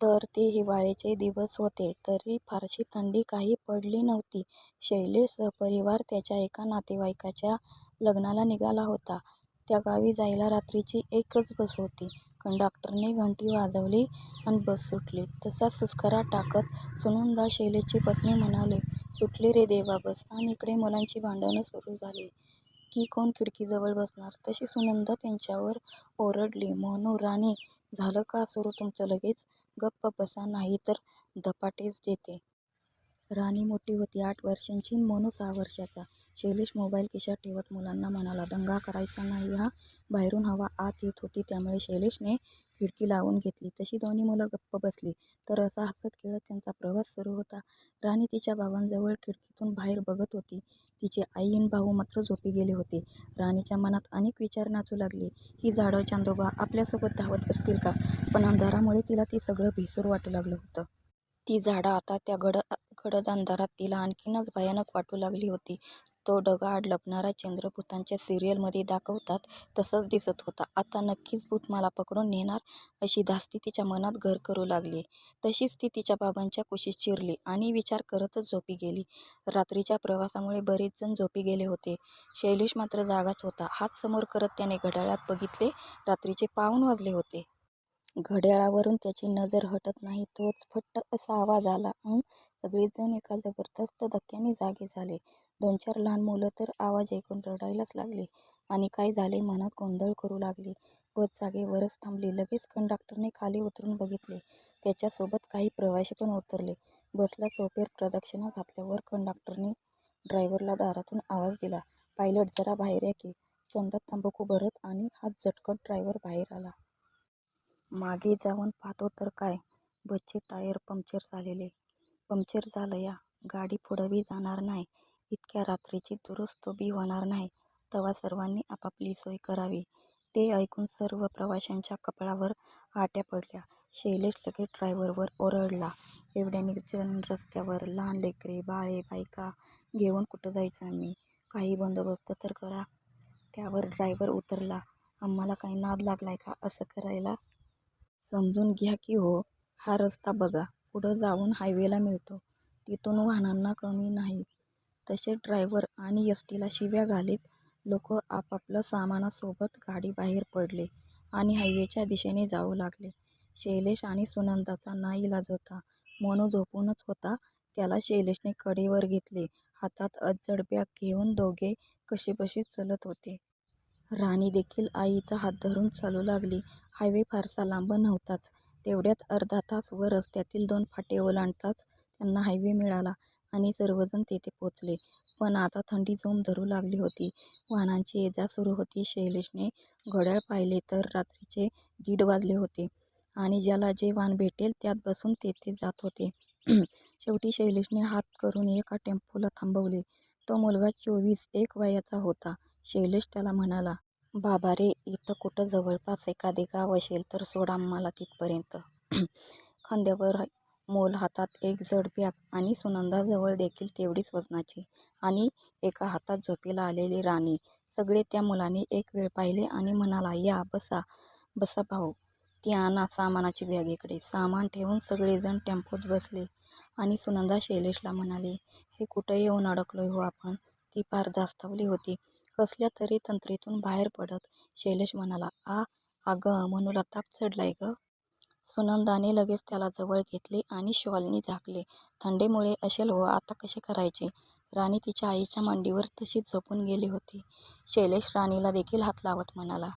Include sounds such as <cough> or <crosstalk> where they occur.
तर ते हिवाळ्याचे दिवस होते तरी फारशी थंडी काही पडली नव्हती. शैलेश सपरिवार त्याच्या एका नातेवाईकाच्या लग्नाला निघाला होता. त्या गावी जायला रात्रीची एकच बस होती. कंडक्टरने घंटी वाजवली अन बस सुटली. तसा सुस्कारा टाकत सुनंदा शैलेशची पत्नी म्हणाली, सुटली रे देवा बस. अन इकडे मुलांची भांडणं सुरू झाली की कोण खिडकीजवळ बसणार. तशी सुनंदा त्यांच्यावर ओरडली, म्हणून राणी झालं का सुरू तुमचं लगेच? गप्प बसा नाही तर धपाटेच देते. राणी मोठी होती आठ वर्षांची अन मनू सहा वर्षाचा शैलेश मोबाईल खिशात ठेवत मुलांना म्हणाला, दंगा करायचा नाही हा बाहेरून हवा आत येत होती त्यामुळे शैलेशने खिडकी लावून घेतली. तशी दोन्ही मुलं गप्प बसली. तर असा हसत खेळत त्यांचा प्रवास सुरू होता. राणी तिच्या बाबांजवळ खिडकीतून बाहेर बघत होती. तिचे आई आणि भाऊ मात्र झोपी गेले होते. राणीच्या मनात अनेक विचार नाचू लागले. ही झाडं चांदोबा आपल्यासोबत धावत असतील का? पण अंधारामुळे तिला ते सगळं भेसूर वाटू लागलं होतं. ती झाडं आता त्या गड गडद अंधारात तिला आणखीनच भयानक वाटू लागली होती. तो डगाआड लपणारा चंद्र भूतांच्या सिरियलमध्ये दाखवतात तसंच दिसत होता. आता नक्कीच भूत मला पकडून नेणार अशी धास्ती तिच्या मनात घर करू लागली. तशीच ती तिच्या बाबांच्या कुशीत शिरली आणि विचार करतच झोपी गेली. रात्रीच्या प्रवासामुळे बरेच जण झोपी गेले होते. शैलेश मात्र जागाच होता. हात समोर करत त्याने घड्याळात बघितले. रात्रीचे पाऊण वाजले होते. घड्याळावरून त्याची नजर हटत नाही तोच फट्ट असा आवाज आला अन सगळेजण एका जबरदस्त धक्क्याने जागे झाले. दोन-चार लहान मुलं तर आवाज ऐकून रडायलाच लागली आणि काय झाले मनात गोंधळ करू लागली. बस जागेवरच थांबली. लगेच कंडक्टरने खाली उतरून बघितले. त्याच्यासोबत काही प्रवाशी पण उतरले. बसला चौफेर प्रदक्षिणा घातल्यावर कंडक्टरने ड्रायव्हरला दारातून आवाज दिला, पायलट जरा बाहेर या की. तोंडात तंबाखू भरत आणि हात झटकत ड्रायव्हर बाहेर आला. मागे जाऊन पाहतो तर काय, बसचे टायर पंक्चर झालेले. पंक्चर झालंया. गाडी पुढं बी जाणार नाही इतक्या रात्रीची दुरुस्त बी होणार नाही तवा सर्वांनी आपापली सोय करावी. ते ऐकून सर्व प्रवाशांच्या कपाळावर आट्या पडल्या. शैलेश लगेच ड्रायव्हरवर ओरडला, एवढ्या निर्जन रस्त्यावर लहान लेकरे, बाळे, बायका घेऊन कुठं जायचं आम्ही? काही बंदोबस्त तर करा. त्यावर ड्रायव्हर उतरला, आम्हाला काय नाद लागलाय का असं करायला? समजून घ्या की हो. हा रस्ता बघा. पुढं जाऊन हायवेला मिळतो. तिथून वाहनांना कमी नाही तसे ड्रायव्हर आणि एसटीला शिव्या घालीत लोक आपापलं सामानासोबत गाडी बाहेर पडले आणि हायवेच्या दिशेने जाऊ लागले. शैलेश आणि सुनंदाचा नाईलाज होता. मनू झोपूनच होता. त्याला शैलेशने कडेवर घेतले. हातात अज्जड बॅग घेऊन दोघे कशीबशी चलत होते. राणीदेखील आईचा हात धरून चालू लागली. हायवे फारसा लांब नव्हताच. तेवढ्यात अर्धा तास व रस्त्यातील दोन फाटे ओलांडताच त्यांना हायवे मिळाला आणि सर्वजण तेथे पोचले. पण आता थंडी जोम धरू लागली होती. वाहनांची ये-जा सुरू होती. शैलेशने घड्याळ पाहिले तर रात्रीचे दीड वाजले होते आणि ज्याला जे वाहन भेटेल त्यात बसून तेथे जात होते. <clears throat> शेवटी शैलेशने हात करून एका टेम्पोला थांबवले. तो मुलगा चोवीस एक वयाचा होता. शैलेश त्याला म्हणाला, बाबा रे, इथं कुठं जवळपास एखादे गाव असेल तर सोड आम्हाला तिथपर्यंत. <clears throat> खांद्यावर मोल, हातात एक जड बॅग आणि सुनंदाजवळ देखील तेवढीच वजनाची आणि एका हातात झोपेला आलेली राणी. सगळे त्या मुलाने एक वेळ पाहिले आणि म्हणाला, या, बसा. बसा भाऊ. ती आणा सामानाची बॅग इकडे. सामान ठेवून सगळेजण टेम्पोत बसले आणि सुनंदा शैलेशला म्हणाली, हे कुठं येऊन अडकलो हो आपण? ती फार जास्तवली होती. कसल्या तरी तंद्रीतून बाहेर पडत शैलेश म्हणाला, आ, अगं, म्हणू ताप चढलाय गं. सुनंदाने लगेच त्याला जवळ घेतले आणि शॉलनी झाकले. थंडीमुळे असेल हो, आता कसे करायचे? राणी तिच्या आईच्या मांडीवर तशीच झोपून गेली होती. शैलेश राणीला देखील हात लावत म्हणाला,